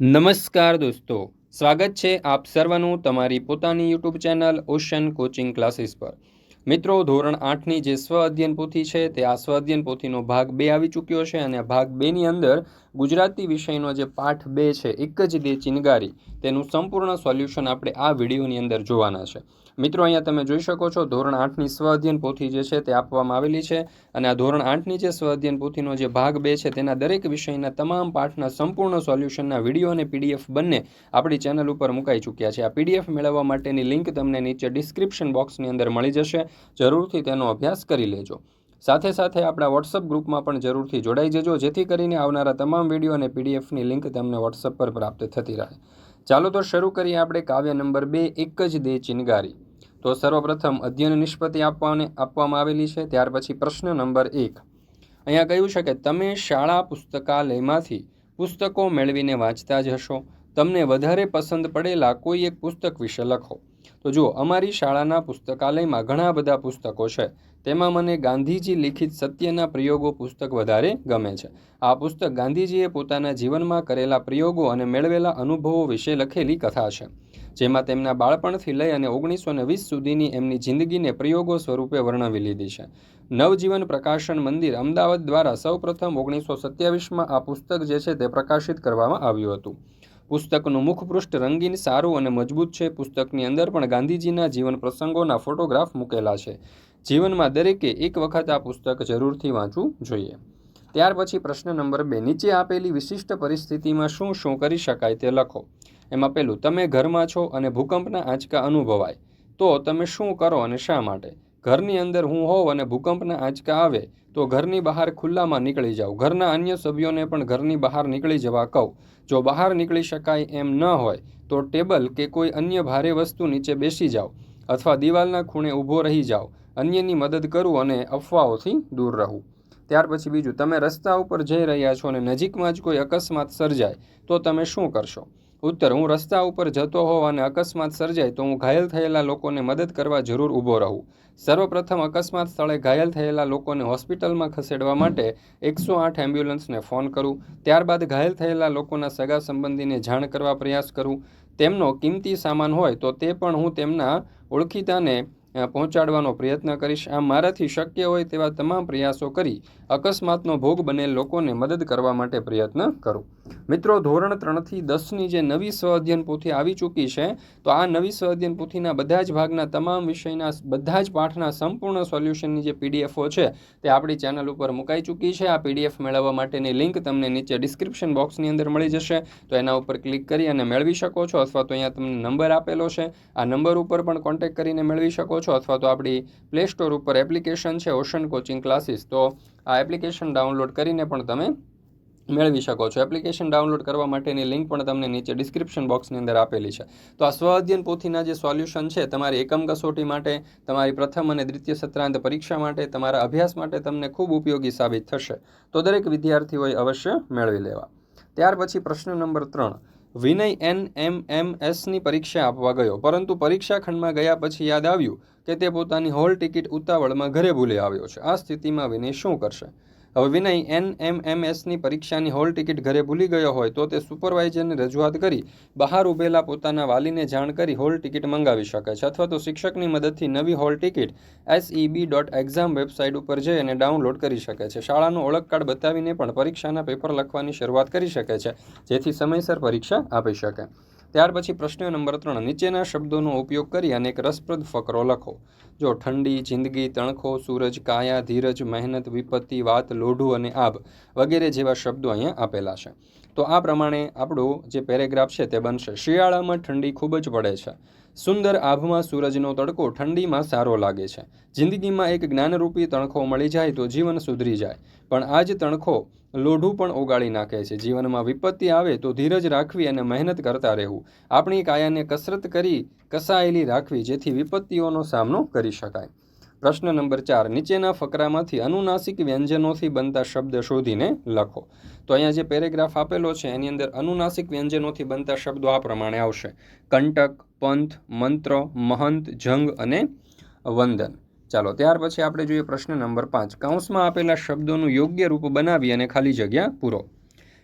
નમસ્કાર દોસ્તો, સ્વાગત છે આપ સર્વનું તમારી પોતાની YouTube channel ocean coaching classes પર. મિત્રો, ધોરણ આઠની જે સ્વ અધ્યયન પોથી છે તે આ સ્વ અધ્યયન પોથીનો ભાગ બે આવી ચૂક્યો છે અને ભાગ બેની અંદર ગુજરાતી વિષયનો જે પાઠ બે છે, એક જ દે ચિનગારી, તેનું સંપૂર્ણ સોલ્યુશન આપણે આ વિડીયોની અંદર જોવાના છે. મિત્રો, અહીંયા તમે જોઈ શકો છો, ધોરણ આઠની સ્વઅધ્યયન પોથી જે છે તે આપવામાં આવેલી છે અને આ ધોરણ આઠની જે સ્વઅધ્યયન પોથીનો જે ભાગ બે છે તેના દરેક વિષયના તમામ પાઠના સંપૂર્ણ સોલ્યુશનના વીડિયો અને પીડીએફ બંને આપણી ચેનલ ઉપર મુકાઈ ચૂક્યા છે. આ પીડીએફ મેળવવા માટેની લિંક તમને નીચે ડિસ્ક્રિપ્શન બોક્સની અંદર મળી જશે. જરૂરથી તેનો અભ્યાસ કરી લેજો. સાથે સાથે આપણા વોટ્સઅપ ગ્રુપમાં પણ જરૂરથી જોડાઈ જજો, જેથી કરીને આવનારા તમામ વીડિયો અને પીડીએફની લિંક તમને વોટ્સઅપ પર પ્રાપ્ત થતી રહે. ચાલો તો શરૂ કરીએ આપણે કાવ્ય નંબર બે, એક જ દે ચિનગારી. તો સર્વપ્રથમ અધ્યયન નિષ્પત્તિ આપવાને, આપવામાં આવેલી છે, ત્યાર પછી પ્રશ્ન નંબર એક. અહીંયા કહ્યું છે કે તમે શાળા પુસ્તકાલયમાંથી પુસ્તકો મેળવીને વાંચતા જ હશો. તમને વધારે પસંદ પડેલા કોઈ એક પુસ્તક વિશે લખો. તો જુઓ, અમારી શાળાના પુસ્તકાલયમાં ઘણા બધા પુસ્તકો છે. તેમાં મને ગાંધીજી લિખિત સત્યના પ્રયોગો પુસ્તક વધારે ગમે છે. આ પુસ્તક ગાંધીજીએ પોતાના જીવનમાં કરેલા પ્રયોગો અને મેળવેલા અનુભવો વિશે લખેલી કથા છે, જેમાં તેમના બાળપણથી લઈ અને ઓગણીસો ને વીસ સુધીની એમની જિંદગીને પ્રયોગો સ્વરૂપે વર્ણવી લીધી છે. નવજીવન પ્રકાશન મંદિર અમદાવાદ દ્વારા સૌપ્રથમ ઓગણીસો સત્યાવીસમાં આ પુસ્તક જે છે તે પ્રકાશિત કરવામાં આવ્યું હતું. પુસ્તકનું મુખપૃષ્ઠ રંગીન, સારું અને મજબૂત છે. પુસ્તકની અંદર પણ ગાંધીજીના જીવન પ્રસંગોના ફોટોગ્રાફ મૂકેલા છે. જીવનમાં દરેકે એક વખત આ પુસ્તક જરૂરથી વાંચવું જોઈએ. ત્યાર પછી પ્રશ્ન નંબર બે, નીચે આપેલી વિશિષ્ટ પરિસ્થિતિમાં શું શું કરી શકાય તે લખો. એમાં પહેલું, તમે ઘરમાં છો અને ભૂકંપના આંચકા અનુભવાય. તો તમે શું કરો અને શા માટે? ઘરની અંદર હું હોઉં અને ભૂકંપના આંચકા આવે. તો ઘરની બહાર ખુલ્લામાં નીકળી જાઓ. ઘરના અન્ય સભ્યોને પણ ઘરની બહાર નીકળી જવા કહું. જો બહાર નીકળી શકાય એમ ન હોય, તો ટેબલ કે કોઈ અન્ય ભારે વસ્તુ નીચે બેસી જાઓ અથવા દિવાલના ખૂણે ઊભો રહી જાઓ. અન્યની મદદ કરું અને અફવાઓથી દૂર રહું. ત્યાર પછી બીજું, તમે રસ્તા ઉપર જઈ રહ્યા છો અને નજીકમાં જ કોઈ અકસ્માત સર્જાય, તો તમે શું કરશો? ઉત્તર, હું રસ્તા ઉપર જતો હોઉં અને અકસ્માત સર્જાય તો હું ઘાયલ થયેલા લોકોને મદદ કરવા જરૂર ઊભો રહું. સર્વપ્રથમ અકસ્માત સ્થળે ઘાયલ થયેલા લોકોને હોસ્પિટલમાં ખસેડવા માટે એકસો આઠ એમ્બ્યુલન્સને ફોન કરું. ત્યારબાદ ઘાયલ થયેલા લોકોના સગા સંબંધીને જાણ કરવા પ્રયાસ કરું. તેમનો કિંમતી સામાન હોય તો તે પણ હું તેમના ઓળખીતાને પહોંચાડવાનો પ્રયત્ન કરીશ. આમ મારાથી શક્ય હોય તેવા તમામ પ્રયાસો કરી અકસ્માતનો ભોગ બનેલ લોકોને મદદ કરવા માટે પ્રયત્ન કરું. મિત્રો, ધોરણ ત્રણથી દસની જે નવી સ્વ અધ્યયન પોથી આવી ચૂકી છે, તો આ નવી સ્વ અધ્યયન પોથીના બધા જ ભાગના તમામ વિષયના બધા જ પાઠના સંપૂર્ણ સોલ્યુશનની જે પીડીએફો છે, તે આપણી ચેનલ ઉપર મુકાઈ ચૂકી છે. આ પીડીએફ મેળવવા માટેની લિંક તમને નીચે ડિસ્ક્રિપ્શન બોક્સની અંદર મળી જશે. તો એના ઉપર ક્લિક કરી અને મેળવી શકો છો, અથવા તો અહીંયા તમને નંબર આપેલો છે. આ નંબર ઉપર પણ કોન્ટેક્ટ કરીને મેળવી શકો છો અથવા તો આપણી પ્લે સ્ટોર ઉપર એપ્લિકેશન છે ઓશન કોચિંગ ક્લાસીસ તો આ એપ્લિકેશન ડાઉનલોડ કરીને પણ તમે મેળવી શકો છો. એપ્લિકેશન ડાઉનલોડ કરવા માટેની લિંક પણ તમને નીચે ડિસ્ક્રિપ્શન બોક્સની અંદર આપેલી છે. તો આ સ્વ અધ્યયન પોથીના જે સોલ્યુશન છે, તમારી એકમ કસોટી માટે, તમારી પ્રથમ અને દ્વિતીય સત્રાંત પરીક્ષા માટે, તમારા અભ્યાસ માટે તમને ખૂબ ઉપયોગી સાબિત થશે. તો દરેક વિદ્યાર્થીઓએ અવશ્ય મેળવી લેવા. ત્યાર પછી પ્રશ્ન નંબર ત્રણ. વિનય એન એમ એમ એસની પરીક્ષા આપવા ગયો. પરંતુ પરીક્ષા ખંડમાં ગયા પછી યાદ આવ્યું કે તે પોતાની હોલ ટિકિટ ઉતાવળમાં ઘરે ભૂલી આવ્યો છે. આ સ્થિતિમાં વિનય શું કરશે? હવે વિનય એન એમ એમ એસની પરીક્ષાની હોલ ટિકિટ ઘરે ભૂલી ગયો હોય તો તે સુપરવાઇઝરને રજૂઆત કરી બહાર ઊભેલા પોતાના વાલીને જાણ કરી હોલ ટિકિટ મંગાવી શકે છે અથવા તો શિક્ષકની મદદથી નવી hall ticket SEB dot exam website ઉપર જઈ અને ડાઉનલોડ કરી શકે છે. શાળાનું ઓળખ કાર્ડ બતાવીને પણ પરીક્ષાના પેપર લખવાની શરૂઆત કરી શકે છે. જેથી સમયસર પરીક્ષા આપી શકે. ત્યાર પછી પ્રશ્ન નંબર ત્રણ, નીચેના શબ્દોનો ઉપયોગ કરી અને એક રસપ્રદ ફકરો લખો. જો ઠંડી, જિંદગી, તણખો, સૂરજ, કાયા, ધીરજ, મહેનત, વિપત્તિ, વાત, લોઢું અને આભ વગેરે જેવા શબ્દો અહીંયા આપેલા છે. તો આ પ્રમાણે આપણો જે પેરેગ્રાફ છે તે બનશે. શિયાળામાં ઠંડી ખૂબ જ પડે છે. સુંદર આભમાં સૂરજનો તડકો ઠંડીમાં સારો લાગે છે. જિંદગીમાં એક જ્ઞાનરૂપી તણખો મળી જાય તો જીવન સુધરી જાય. પણ આ જ તણખો લોઢું પણ ઓગાળી નાખે છે. જીવનમાં વિપત્તિ આવે તો ધીરજ રાખવી અને મહેનત કરતા રહેવું. આપણી કાયાને કસરત કરી કસાયેલી રાખવી જેથી વિપત્તિઓનો સામનો કરી શકાય. પ્રશ્ન નંબર ચાર, નીચેના ફકરામાંથી અનુનાસિક વ્યંજનોથી બનતા શબ્દ શોધીને લખો. તો અહીંયા જે પેરેગ્રાફ આપેલો છે, એની અંદર અનુનાસિક વ્યંજનોથી બનતા શબ્દો આ પ્રમાણે આવશે. કંટક, પંથ, મંત્ર, મહંત, જંગ અને વંદન. ચાલો, ત્યાર પછી આપણે જોઈએ પ્રશ્ન નંબર પાંચ. કૌંસમાં આપેલા શબ્દોનું યોગ્ય રૂપ બનાવી અને ખાલી જગ્યા પૂરો.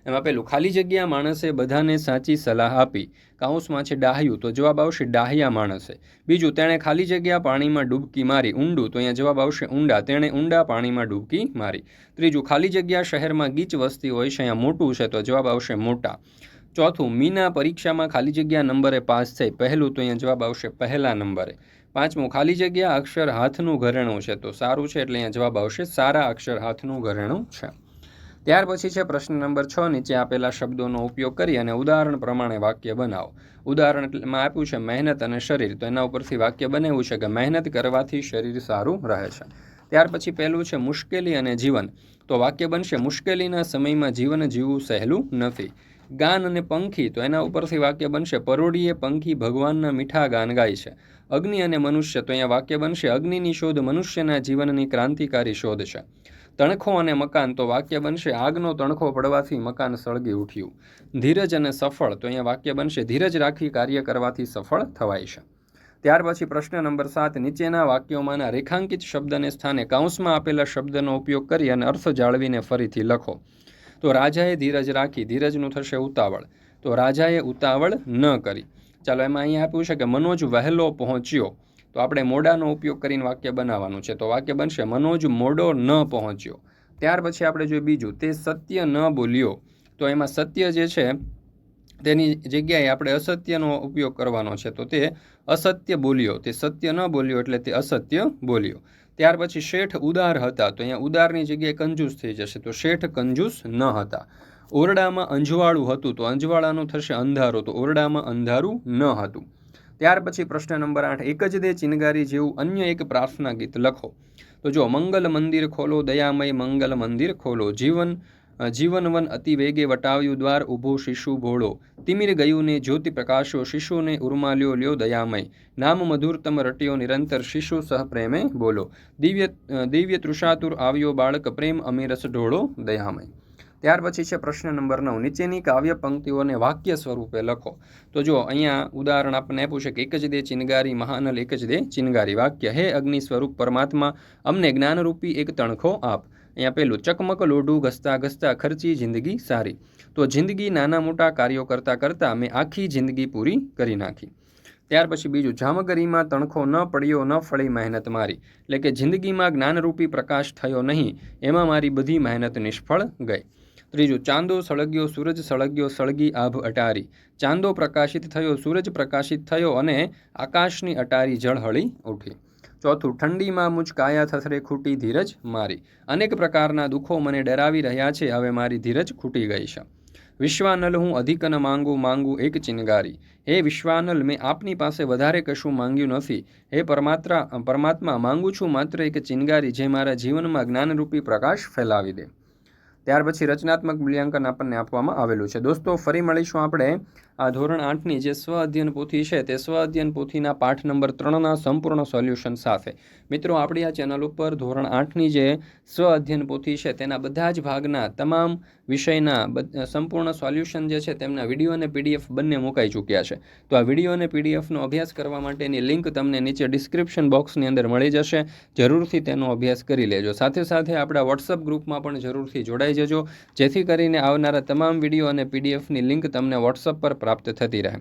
એમાં પેલું ખાલી જગ્યા માણસે બધાને સાચી સલાહ આપી. કાઉન્સમાં છે ડાહ્યું, તો જવાબ આવશે ડાહ્યા માણસે. બીજું, તેણે ખાલી જગ્યા પાણીમાં ડૂબકી મારી. ઊંડું, તો અહીંયા જવાબ આવશે ઊંડા. તેણે ઊંડા પાણીમાં ડૂબકી મારી. ત્રીજું, ખાલી જગ્યા શહેરમાં ગીચ વસ્તી હોય છે, અહીંયા મોટું છે, તો જવાબ આવશે મોટા. ચોથું, મીના પરીક્ષામાં ખાલી જગ્યા નંબરે પાસ થઈ. પહેલું, તો અહીંયા જવાબ આવશે પહેલા નંબરે. પાંચમું, ખાલી જગ્યા અક્ષર હાથનું ઘરેણું છે. તો સારું છે એટલે અહીંયા જવાબ આવશે, સારા અક્ષર હાથનું ઘરેણું છે. ત્યાર પછી છે પ્રશ્ન નંબર છ, નીચે આપેલા શબ્દોનો ઉપયોગ કરી અને ઉદાહરણ પ્રમાણે વાક્ય બનાવો. ઉદાહરણમાં આપ્યું છે, મહેનત અને શરીર. તો એના ઉપરથી વાક્ય બનાવ્યું છે કે મહેનત કરવાથી શરીર સારું રહે છે. ત્યાર પછી પહેલું છે, મુશ્કેલી અને જીવન. તો વાક્ય બનશે, મુશ્કેલીના સમયમાં જીવન જીવવું સહેલું નથી. ગાન અને પંખી, તો એના ઉપરથી વાક્ય બનશે પરોડીએ પંખી ભગવાનના મીઠા ગાન ગાય છે. અગ્નિ અને મનુષ્ય, તો અહીંયા વાક્ય બનશે, અગ્નિની શોધ મનુષ્યના જીવનની ક્રાંતિકારી શોધ છે. તણખો અને મકાન, તો વાક્ય બનશે, આગનો તણખો પડવાથી મકાન સળગી ઉઠ્યું. ધીરજ અને સફળ, તો અહીંયા વાક્ય બનશે, ધીરજ રાખી કાર્ય કરવાથી સફળ થવાય છે. ત્યાર પછી પ્રશ્ન નંબર સાત, નીચેના વાક્યોમાંના રેખાંકિત શબ્દને સ્થાને કાઉન્સમાં આપેલા શબ્દનો ઉપયોગ કરી અને અર્થ જાળવીને ફરીથી લખો. તો રાજાએ ધીરજ રાખી, ધીરજનું થશે ઉતાવળ. તો રાજાએ ઉતાવળ ન કરી. ચાલો, એમાં અહીંયા આપ્યું છે કે મનોજ વહેલો પહોંચ્યો. તો આપણે મોડાનો ઉપયોગ કરીને વાક્ય બનાવવાનું છે. તો વાક્ય બનશે, મનોજ મોડો ન પહોંચ્યો. ત્યાર પછી આપણે જોઈએ બીજું, તે સત્ય ન બોલ્યો. તો એમાં સત્ય જે છે, તેની જગ્યાએ આપણે અસત્યનો ઉપયોગ કરવાનો છે. તો તે અસત્ય બોલ્યો. તે સત્ય ન બોલ્યો એટલે તે અસત્ય બોલ્યો. ત્યાર પછી શેઠ ઉદાર હતા. તો અહીંયા ઉદારની જગ્યાએ કંજૂસ થઈ જશે. તો શેઠ કંજૂસ ન હતા. ઓરડામાં અંજવાળું હતું તો અંજવાળાનું થશે અંધારું, તો ઓરડામાં અંધારું ન હતું. ત્યાર પછી પ્રશ્ન નંબર આઠ, એક જ દે ચિનગારી જેવું અન્ય એક પ્રાર્થના ગીત લખો. તો જો મંગલ મંદિર ખોલો, દયામય મંગલ મંદિર ખોલો, જીવન જીવનવન અતિ વેગે વટાવ્યું દ્વાર ઊભો શિશુ ભોળો. તિમિર ગયું ને જ્યોતિ પ્રકાશો, શિશુને ઉર્માલ્યો લ્યો દયામય. નામ મધુરતમ રટ્યો નિરંતર શિશુ સહ પ્રેમે બોલો. દિવ્ય દિવ્ય તૃષાતુર આવ્યો બાળક પ્રેમ અમીરસ ઢોળો દયામય. ત્યાર પછી છે પ્રશ્ન નંબર નવ. નીચેની કાવ્ય પંક્તિઓને વાક્ય સ્વરૂપે લખો. તો જો અહીંયા ઉદાહરણ આપણને આપ્યું છે કે એક જ દે ચિનગારી મહાનલ એક જ દે ચિનગારી વાક્ય. હે અગ્નિ સ્વરૂપ પરમાત્મા, અમને જ્ઞાનરૂપી એક તણખો આપ. અહીંયા પેલું ચકમક, લોઢું, ઘસતા ઘસતા, ખર્ચી, જિંદગી, સારી. તો જિંદગી નાના મોટા કાર્યો કરતાં કરતાં મેં આખી જિંદગી પૂરી કરી નાખી. ત્યાર પછી બીજું, જામગરીમાં તણખો ન પડ્યો, ન ફળી મહેનત મારી. એટલે કે જિંદગીમાં જ્ઞાનરૂપી પ્રકાશ થયો નહીં, એમાં મારી બધી મહેનત નિષ્ફળ ગઈ. ત્રીજું, ચાંદો સળગ્યો, સૂરજ સળગ્યો, સળગી આભ અટારી. ચાંદો પ્રકાશિત થયો, સૂરજ પ્રકાશિત થયો અને આકાશની અટારી જળહળી ઉઠી. ચોથું, ઠંડીમાં મુજ કાયા થસરે ખૂટી ધીરજ મારી. અનેક પ્રકારના દુઃખો મને ડરાવી રહ્યા છે, હવે મારી ધીરજ ખૂટી ગઈ છે. વિશ્વાનલ હું અધિક ન માંગુ માંગુ એક ચિનગારી. હે વિશ્વાનલ, મેં આપની પાસે વધારે કશું માંગ્યું નથી. હે પરમાત્રા, પરમાત્મા, માંગુ છું માત્ર એક ચિનગારી જે મારા જીવનમાં જ્ઞાનરૂપી પ્રકાશ ફેલાવી દે. ત્યાર પછી રચનાત્મક મૂલ્યાંકન આપણને આપવામાં આવેલું છે. દોસ્તો ફરી મળીશું આપણે આ ધોરણ આઠની જે સ્વ અધ્યયન પોથી છે તે સ્વ અધ્યયન પોથીના પાઠ નંબર ત્રણના સંપૂર્ણ સોલ્યુશન સાથે. મિત્રો, આપણી આ ચેનલ ઉપર ધોરણ આઠની જે સ્વ અધ્યયન પોથી છે તેના બધા જ ભાગના તમામ વિષયના સંપૂર્ણ સોલ્યુશન જે છે તેમના વીડિયો અને પીડીએફ બંને મુકાઈ ચૂક્યા છે. તો આ વીડિયો અને પીડીએફનો અભ્યાસ કરવા માટેની લિંક તમને નીચે ડિસ્ક્રિપ્શન બોક્સની અંદર મળી જશે. જરૂરથી તેનો અભ્યાસ કરી લેજો. સાથે સાથે આપણા વોટ્સઅપ ગ્રુપમાં પણ જરૂરથી જોડાઈ જજો. જેથી કરીને આવનારા તમામ વીડિયો અને પીડીએફની લિંક તમને વોટ્સઅપ પર પ્રાપ્ત થતી રહે.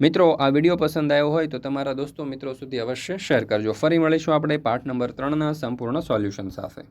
મિત્રો, આ વીડિયો પસંદ આવ્યો હોય તો તમારા દોસ્તો મિત્રો સુધી અવશ્ય શેર કરજો. ફરી મળીશું આપણે પાઠ નંબર ત્રણના સંપૂર્ણ સોલ્યુશન સાથે.